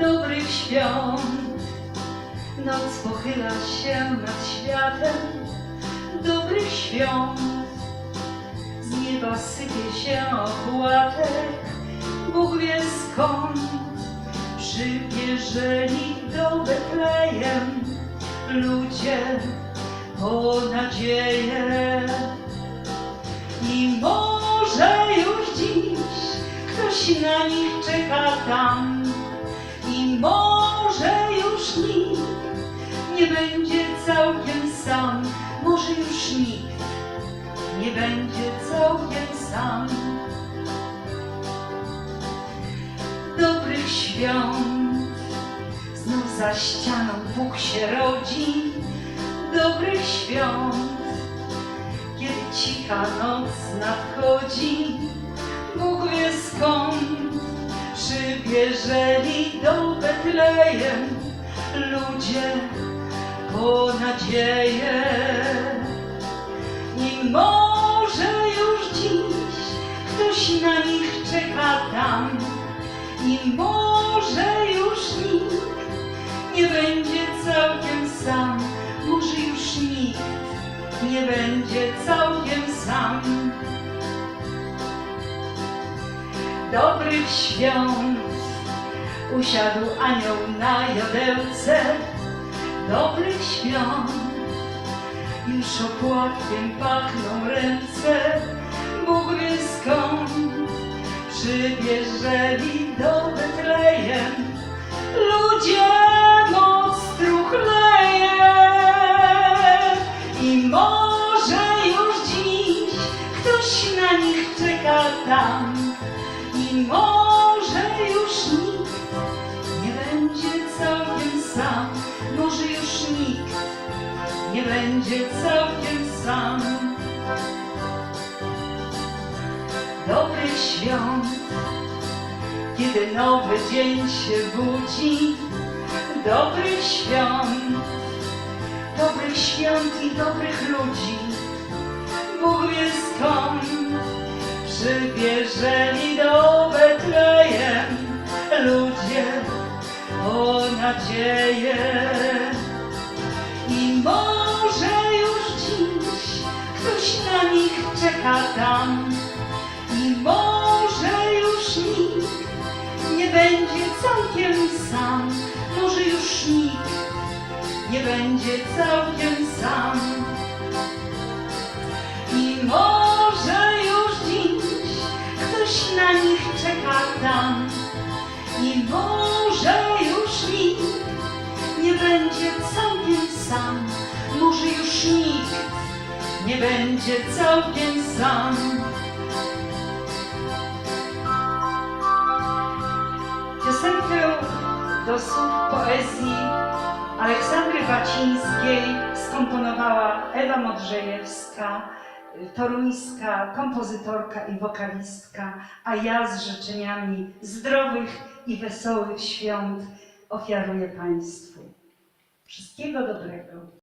dobrych świąt. Noc pochyla się nad światem dobrych świąt. Z nieba sypie się opłatek, Bóg wie skąd. Przybierzeli do Betlejem ludzie po nadzieję. I może już dziś ktoś na nich czeka tam. Może już nikt nie będzie całkiem sam. Może już nikt nie będzie całkiem sam. Dobrych świąt znów za ścianą Bóg się rodzi. Dobrych świąt kiedy cicha noc nadchodzi, Bóg wie skąd przybierzeli do Betlejem ludzie po nadzieję. I może już dziś ktoś na nich czeka tam, i może już nikt nie będzie całkiem sam, może już nikt nie będzie całkiem sam. Dobrych świąt usiadł anioł na jodełce. Dobrych świąt już opłatkiem pachną ręce. Bóg wie skąd przybierzeli do Betlejem ludzie moc truchleje. I może już dziś ktoś na nich czeka tam. Może już nikt nie będzie całkiem sam. Może już nikt nie będzie całkiem sam. Dobrych świąt, kiedy nowy dzień się budzi. Dobrych świąt, dobrych świąt i dobrych ludzi. Bóg wie skąd przybierzeli do nadzieję. I może już dziś ktoś na nich czeka tam. I może już nikt nie będzie całkiem sam. Może już nikt nie będzie całkiem sam. I może już dziś ktoś na nich czeka tam. Sam. Może już nikt nie będzie całkiem sam. Piosenkę do słów poezji Aleksandry Bacińskiej skomponowała Ewa Modrzejewska, toruńska kompozytorka i wokalistka, a ja z życzeniami zdrowych i wesołych świąt ofiaruję Państwu. Wszystkiego dobrego.